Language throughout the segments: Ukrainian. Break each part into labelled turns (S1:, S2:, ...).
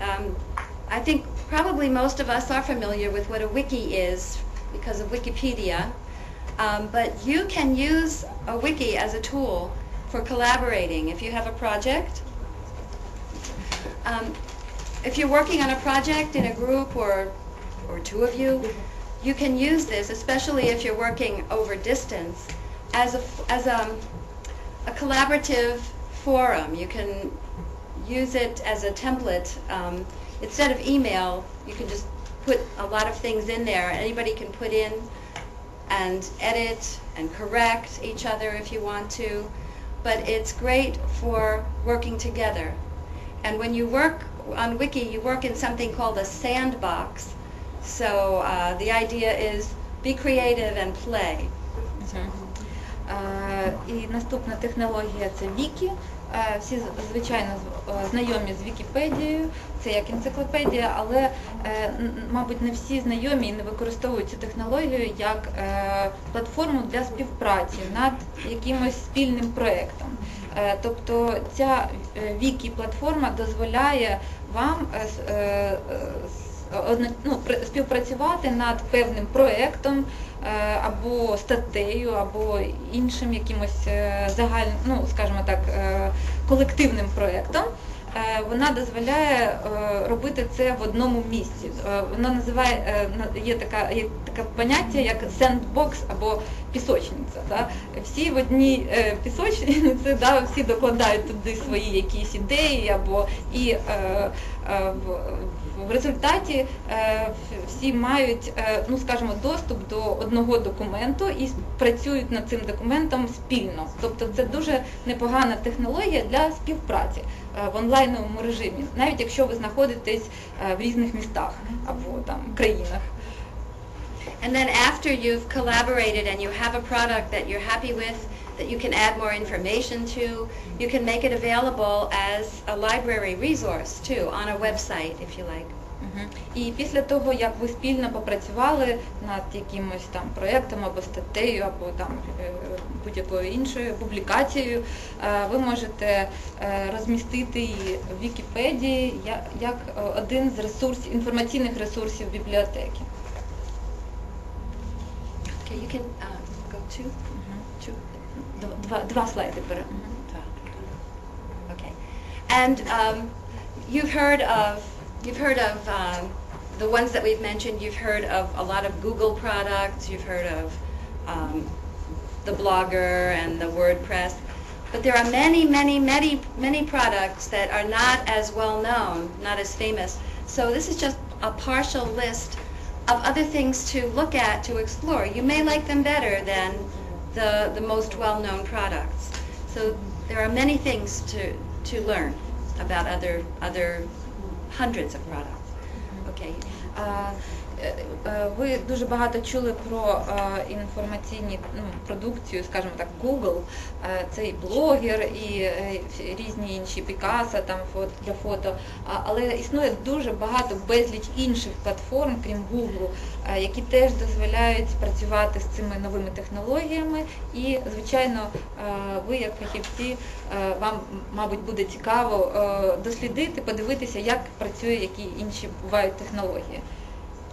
S1: Um, I think probably most of us are familiar with what a wiki is because of Wikipedia. Um, but you can use a wiki as a tool for collaborating. If you have a project, um, if you're working on a project in a group or, or two of you, you can use this, especially if you're working over distance, as a, as a, a collaborative forum. You can use it as a template. Um, instead of email, you can just put a lot of things in there. Anybody can put in and edit and correct each other if you want to. But it's great for working together. And when you work on Wiki, you work in something called a sandbox. So uh, the idea is be creative and play.
S2: Е, І наступна технологія це Вікі. Е, Всі звичайно е, знайомі з Вікіпедією, це як енциклопедія, але, е, мабуть, не всі знайомі і не використовують цю технологію як платформу для співпраці над якимось спільним проєктом. Тобто ця Вікі-платформа дозволяє вам ну, співпрацювати над певним проєктом е, або статтею, або іншим якимось е, загальним, ну скажімо так, е, колективним проєктом. Вона дозволяє робити це в одному місці. Вона називає є така є таке поняття як сендбокс або пісочниця. Да? Всі в одній пісочниці, да, всі докладають туди свої якісь ідеї, або і в, в результаті е, всі мають, е, ну скажімо, доступ до одного документу і працюють над цим документом спільно. Тобто це дуже непогана технологія для співпраці е, в онлайновому режимі, навіть якщо ви знаходитесь в різних містах або там країнах.
S1: And then after you've collaborated and you have a product that you're happy with, that you can add more information to, you can make it available as a library resource too on a website if you like.
S2: І після того, як ви спільно попрацювали над якимось там проєктом або статтею, або там е, будь-якою іншою публікацією, е, ви можете е, розмістити її в Вікіпедії як один з ресурсів, інформаційних ресурсів бібліотеки.
S1: Okay, you can uh, go to.
S2: Чу- Два, два,
S1: Okay. And um, you've heard of, you've heard of um, the ones that we've mentioned, you've heard of a lot of Google products, you've heard of um, the Blogger and the WordPress. But there are many, many, many, many products that are not as well known, not as famous. So this is just a partial list of other things to look at, to explore. You may like them better than the, the most well-known products. So there are many things to, to learn about other, other hundreds of products. Okay.
S2: Uh, Ви дуже багато чули про е, інформаційні ну, продукцію, скажімо так, Google, Е, це і блогер, і е, різні інші Пікаса там для фото. Але існує дуже багато безліч інших платформ, крім Google, е, які теж дозволяють працювати з цими новими технологіями. І, звичайно, е, ви, як фахівці, е, вам, мабуть, буде цікаво е, дослідити, подивитися, як працює, які інші бувають технології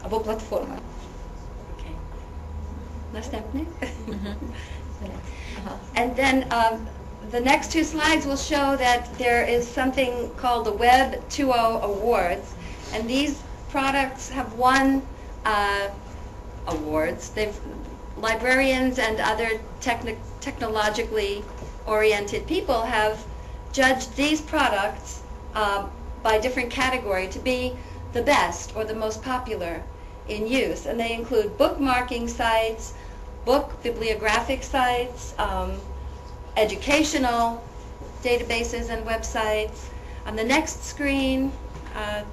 S2: або платформи.
S1: Okay. Настępny?
S2: Ага.
S1: And then um, the next two slides will show that there is something called the Web 2.0 Awards, and these products have won uh, awards. They've librarians and other techni- technologically oriented people have judged these products um, by different category to be the best or the most popular in use, and they include bookmarking sites, book bibliographic sites, um, educational databases and websites. On the next screen, uh,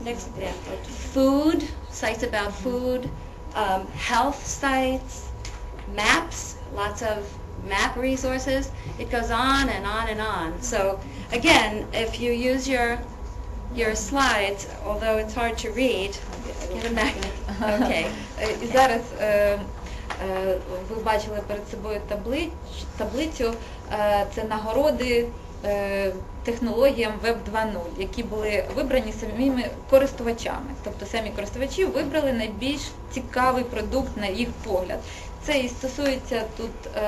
S1: next, yeah, food, sites about food, um, health sites, maps, lots of map resources. It goes on and on and on. So again, if you use your your slides, although it's hard to read, get a Mac. Okay.
S2: Е, І зараз е, е, ви бачили перед собою таблич, таблицю, е, це нагороди е, технологіям Web 2.0, які були вибрані самими користувачами. Тобто самі користувачі вибрали найбільш цікавий продукт на їх погляд. Це і стосується тут е,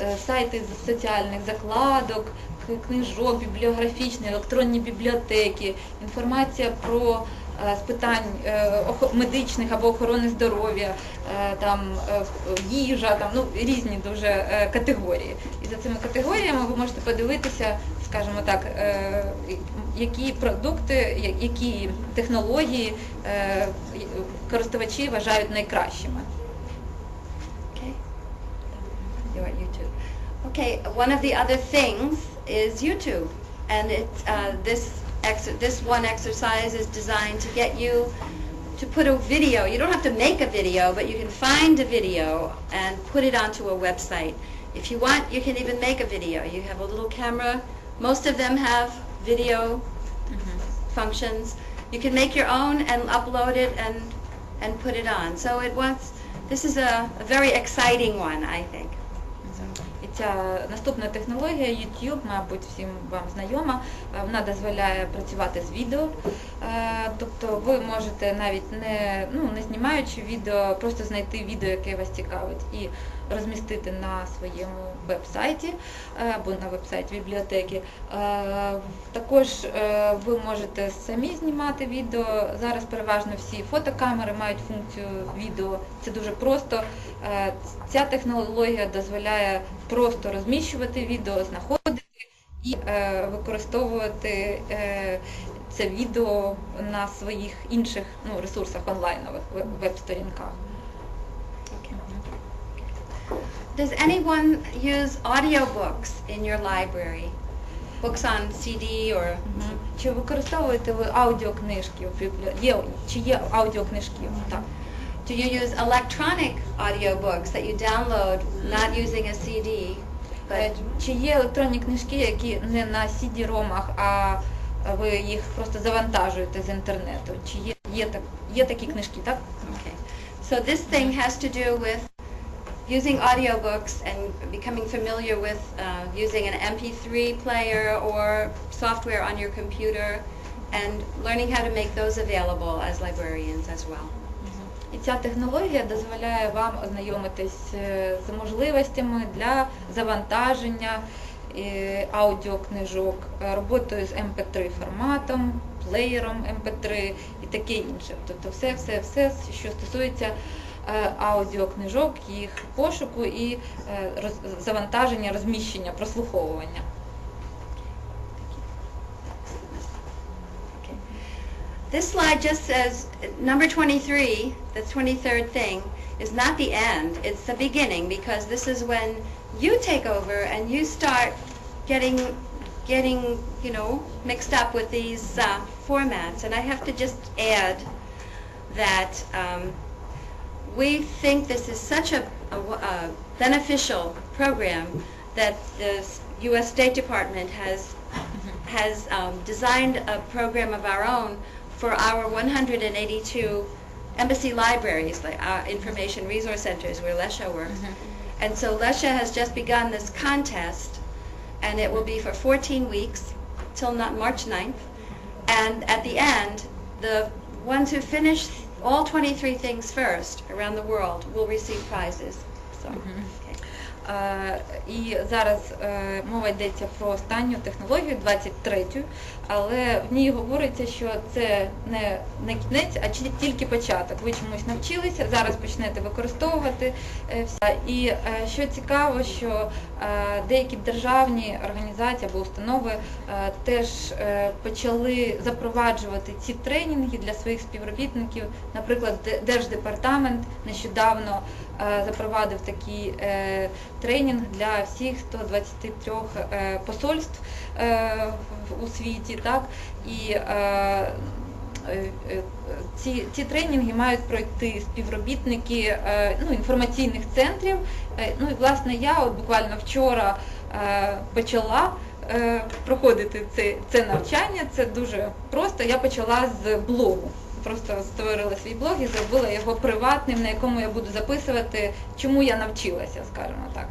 S2: е, сайти соціальних закладок, книжок, бібліографічні, електронні бібліотеки, інформація про е, з питань е, медичних або охорони здоров'я, е, там е, їжа, там ну різні дуже е, категорії. І за цими категоріями ви можете подивитися, скажімо так, е, які продукти, які технології е, користувачі вважають найкращими.
S1: YouTube. Okay, one of the other things is YouTube. And it's, uh, this, this one exercise is designed to get you to put a video. You don't have to make a video, but you can find a video and put it onto a website. If you want, you can even make a video. You have a little camera. Most of them have video functions. You can make your own and upload it and, and put it on. So it wants, this is a, a very exciting one, I think.
S2: Ця наступна технологія YouTube, мабуть, всім вам знайома. Е, Вона дозволяє працювати з відео. Е, Тобто ви можете навіть не, ну, не знімаючи відео, просто знайти відео, яке вас цікавить, і розмістити на своєму веб-сайті е, або на веб-сайті бібліотеки. Е, Також е, ви можете самі знімати відео. Зараз переважно всі фотокамери мають функцію відео. Це дуже просто. Ця технологія дозволяє просто розміщувати відео, знаходити і використовувати це відео на своїх інших ну, ресурсах онлайнових веб- веб-сторінках.
S1: Does anyone use audiobooks in your library? Books on CD or
S2: Чи використовуєте ви аудіокнижки в біблі... Є, чи є аудіокнижки? Так.
S1: do you use electronic audiobooks that you download not using a CD?
S2: Е,
S1: But
S2: Чи є електронні книжки, які не на CD-ромах, а ви їх просто завантажуєте з інтернету? Чи є, є, так, є такі книжки, так?
S1: okay. So this thing has to do with using audiobooks and becoming familiar with uh, using an MP3 player or software on your computer and learning how to make those available as librarians as well.
S2: І ця технологія дозволяє вам ознайомитись е, з можливостями для завантаження е, аудіокнижок, е, роботою з MP3 форматом, плеєром MP3 і таке інше. Тобто все, все, все, що стосується аудіокнижок, їх пошуку і е, роз- завантаження, розміщення, прослуховування.
S1: Okay. This slide just says, uh, number 23, the 23rd thing, is not the end, it's the beginning, because this is when you take over and you start getting, getting, you know, mixed up with these uh, formats. And I have to just add that um, we think this is such a beneficial program that the U.S. State Department has has um, designed a program of our own for our 182 embassy libraries, like our information resource centers where Lesha works. And so Lesha has just begun this contest, and it will be for 14 weeks till not March 9th. And at the end, the ones who finish all 23 things first around the world will receive prizes. So, okay.
S2: Е, І зараз е, мова йдеться про останню технологію, 23-ю, але в ній говориться, що це не, не кінець, а тільки початок. Ви чомусь навчилися, зараз почнете використовувати е, все. І що цікаво, що деякі державні організації або установи теж почали запроваджувати ці тренінги для своїх співробітників. Наприклад, Держдепартамент нещодавно запровадив такий е, тренінг для всіх 123 е, посольств е, у світі, так і е, ці, ці тренінги мають пройти співробітники ну, інформаційних центрів. Ну і власне я от буквально вчора почала проходити це, це навчання. Це дуже просто. Я почала з блогу. Просто створила свій блог і зробила його приватним, на якому я буду записувати, чому я навчилася, скажімо так.